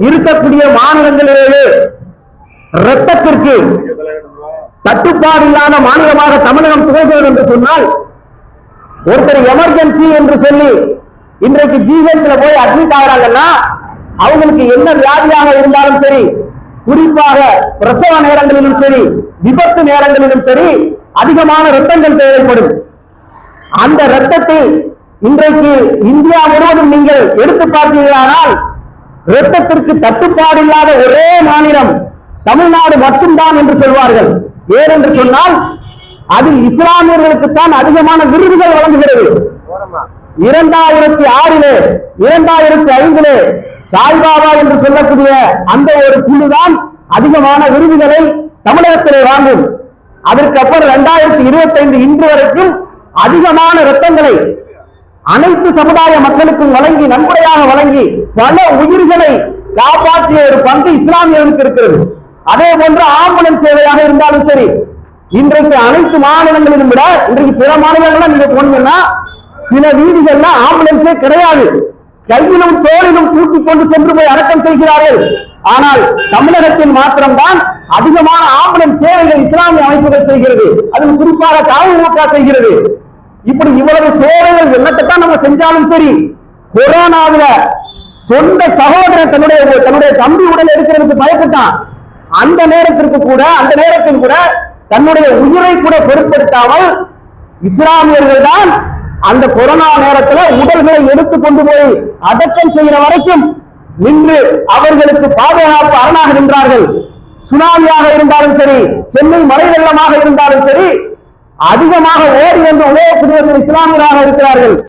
இருக்கக்கூடிய மாநிலங்களிலேயே ரத்தத்திற்கு தட்டுப்பாடு இல்லாத மாநிலமாக தமிழகம் திகழ்கிறது என்று சொன்னால் ஒருத்தர் எமர்ஜென்சி என்று சொல்லி இன்றைக்கு ஜிஹெச்ல போய் அட்மிட் ஆகிறாங்கன்னா அவங்களுக்கு என்ன வியாதியாக இருந்தாலும் சரி குறிப்பாக பிரசவ நேரங்களிலும் சரி விபத்து நேரங்களிலும் சரி அதிகமான ரத்தங்கள் தேவைப்படும். அந்த ரத்தத்தை இன்றைக்கு இந்தியா முழுவதும் நீங்கள் எடுத்து பார்த்தீர்களானால் ரத்தத்திற்கு தட்டுப்பாடு இல்லாத ஒரே மாநிலம் தமிழ்நாடு மட்டும்தான் என்று சொல்வார்கள். ஏன் என்று சொன்னால் அதில் இஸ்லாமியர்களுக்குத்தான் அதிகமான விருதுகள் வழங்குகிறது. இரண்டாயிரத்தி ஆறிலே இரண்டாயிரத்தி ஐந்திலே சாய்பாபா என்று சொல்லக்கூடிய அந்த ஒரு குழுதான் அதிகமான விருதுகளை தமிழகத்திலே வாங்கும். அதற்கப்புறம் இரண்டாயிரத்தி இருபத்தி ஐந்து இன்று வரைக்கும் அதிகமான ரத்தங்களை அனைத்து சமுதாய மக்களுக்கும் வழங்கி நன்கொடையாக வழங்கி பல உயிர்களை காப்பாற்றிய ஒரு பங்கு இஸ்லாமியர்களுக்கு இருக்கிறது. அதே போன்று ஆம்புலன்ஸ் சேவையாக இருந்தாலும் சரி இன்றைக்கு அனைத்து மாநிலங்களிலும் விட இன்றைக்கு பிற மாநிலங்கள்ல நீங்க போனீங்கன்னா சில வீதிகள்ல ஆம்புலன்ஸே கிடையாது. கையிலும் தோளிலும் தூக்கி கொண்டு சென்று போய் அடக்கம் செய்கிறார்கள். ஆனால் தமிழகத்தில் மாத்திரம்தான் அதிகமான ஆம்புலன்ஸ் சேவைகள் இஸ்லாமிய அமைப்புகள் செய்கிறது. அதில் குறிப்பாக காவல்முக செய்கிறது. இப்படி இவ்வளவு சேவைகள் என்னத்தான் நம்ம செஞ்சாலும் சரி கொரோனாவில சொந்த சகோதரன் தன்னுடைய தன்னுடைய தம்பி உடல் இருக்கிறதுக்கு பயப்பட்டான். அந்த நேரத்திற்கு கூட அந்த நேரத்தில் கூட தன்னுடைய உயிரை கூட பொருட்படுத்தாமல் இஸ்லாமியர்கள் தான் அந்த கொரோனா நேரத்துல உடல்களை எடுத்து கொண்டு போய் அடக்கம் செய்கிற வரைக்கும் நின்று அவர்களுக்கு பாதுகாப்பு அரணாக நின்றார்கள். சுனாமியாக இருந்தாலும் சரி சென்னை மழை வெள்ளமாக இருந்தாலும் சரி அதிகமாக ஓடி வந்து உதவக்கூடியவர்கள் இஸ்லாமியராக இருக்கிறார்கள்.